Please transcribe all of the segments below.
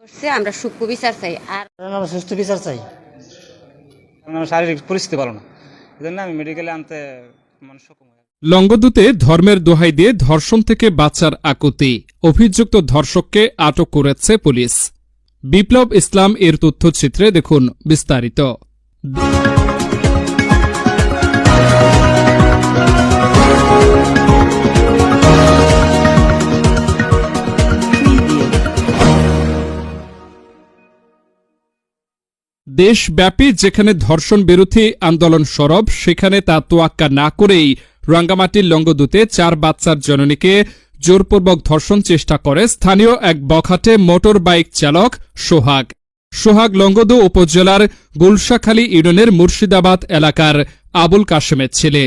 করছে আমরা সূক্ষ্ম বিচার চাই। আর আমরা সুস্থ বিচার চাই। আমার শারীরিক পরিস্থিতি ভালো না। এই জন্য আমি মেডিকেলে আনতে মানে সক্ষম হই ধর্মের দোহাই দিয়ে ধর্ষণ থেকে বাঁচার আকুতি অভিযুক্ত ধর্ষককে আটক করেছে পুলিশ। বিপ্লব ইসলাম এর তথ্যচিত্রে দেখুন বিস্তারিত। দেশব্যাপী যেখানে ধর্ষণ বিরোধী আন্দোলন সরব, সেখানে তা তোয়াক্কা না করেই রাঙ্গামাটির লঙ্গদুতে চার বাচ্চার জননীকে জোরপূর্বক ধর্ষণ চেষ্টা করে স্থানীয় এক বখাটে মোটর বাইক চালক সোহাগ। সোহাগ লঙ্গদু উপজেলার গুলশাখালী ইউনিয়নের মুর্শিদাবাদ এলাকার আবুল কাশেমের ছেলে।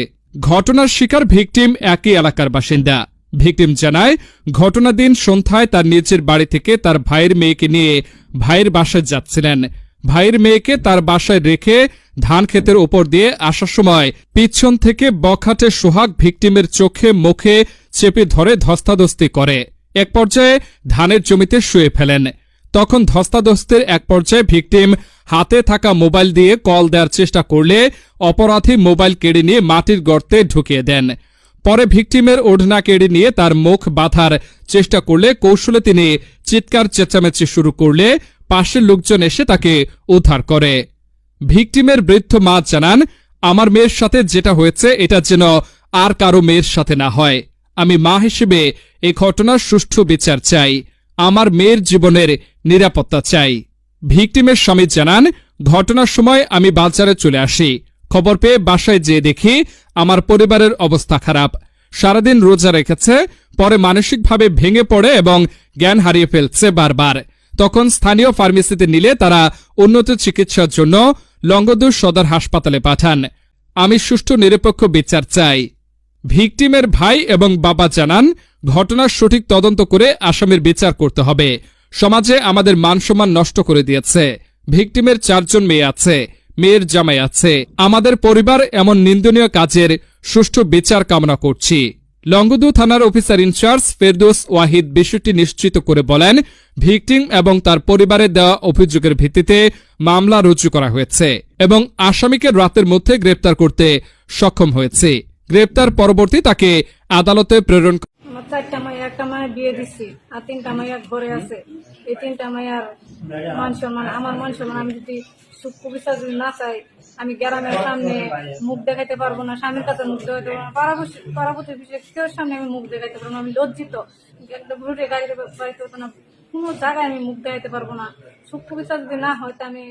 ঘটনার শিকার ভিকটিম একই এলাকার বাসিন্দা। ভিকটিম জানায় ঘটনা দিন সন্ধ্যায় তার নিজের বাড়ি থেকে তার ভাইয়ের মেয়েকে নিয়ে ভাইয়ের বাসায় যাচ্ছিলেন। ভাইয়ের মেয়েকে তার বাসায় রেখে ধান ক্ষেতের ওপর দিয়ে আসার সময় পিছন থেকে বখাটে সোহাগ ভিকটিমের চোখে মুখে চেপে ধরে ধস্তাধস্তি করে। এক পর্যায়ে ধানের জমিতে শুয়ে ফেলেন। তখন ধস্তাধস্তির এক পর্যায়ে ভিকটিম হাতে থাকা মোবাইল দিয়ে কল দেওয়ার চেষ্টা করলে অপরাধী মোবাইল কেড়ে নিয়ে মাটির গর্তে ঢুকিয়ে দেন। পরে ভিকটিমের ওড়না কেড়ে নিয়ে তার মুখ বাঁধার চেষ্টা করলে কৌশলে তিনি চিৎকার চেঁচামেচি শুরু করলে পাশের লোকজন এসে তাকে উদ্ধার করে। ভিকটিমের বৃদ্ধ মা জানান, আমার মেয়ের সাথে যেটা হয়েছে, এটা যেন আর কারও মেয়ের সাথে না হয়। আমি মা হিসেবে এই ঘটনার সুষ্ঠু বিচার চাই। আমার মেয়ের জীবনের নিরাপত্তা চাই। ভিকটিমের স্বামী জানান, ঘটনার সময় আমি বাজারে চলে আসি। খবর পেয়ে বাসায় যেয়ে দেখি আমার পরিবারের অবস্থা খারাপ। সারাদিন রোজা রেখেছে, পরে মানসিকভাবে ভেঙে পড়ে এবং জ্ঞান হারিয়ে ফেলছে বারবার। তখন স্থানীয় ফার্মেসিতে নিলে তারা উন্নত চিকিৎসার জন্য লঙ্গদুর সদর হাসপাতালে পাঠান। আমি সুষ্ঠু, নিরপেক্ষ বিচার চাই। ভিকটিমের ভাই এবং বাবা জানান, ঘটনার সঠিক তদন্ত করে আসামির বিচার করতে হবে। সমাজে আমাদের মানসম্মান নষ্ট করে দিয়েছে। ভিকটিমের চারজন মেয়ে আছে, মেয়ের জামাই আছে। আমাদের পরিবার এমন নিন্দনীয় কাজের সুষ্ঠু বিচার কামনা করছি। লঙ্গদু থানার অফিসার ইনচার্জ ফেরদোস ওয়াহিদ বিষয়টি নিশ্চিত করে বলেন, ভিকটিম এবং তার পরিবারের দেওয়া অভিযোগের ভিত্তিতে মামলা রুজু করা হয়েছে এবং আসামিকে রাতের মধ্যে গ্রেপ্তার করতে সক্ষম হয়েছে। গ্রেপ্তার পরবর্তী তাকে আদালতে প্রেরণ একটা মায়ের বিয়ে দিচ্ছি আর তিনটা মাইয়া ঘরে আছে। এই তিনটা মাইয়ার মান সম্মান, আমার মান সম্মান, আমি যদি সূক্ষ্ম বিচার যদি না চাই, আমি গ্রামের সামনে মুখ দেখাইতে পারব না, স্বামীর কাছে মুখ দেখাইতে পারব না পারাবতী বিষয়ে কেউ সামনে আমি মুখ দেখাইতে পারব না, আমি লজ্জিত। একটা রুটে গাড়িতে বাড়িতে হতো না, কোনো জায়গায় আমি মুখ দেখাইতে পারব না। সূক্ষ্ম বিচার যদি না হয়, তা আমি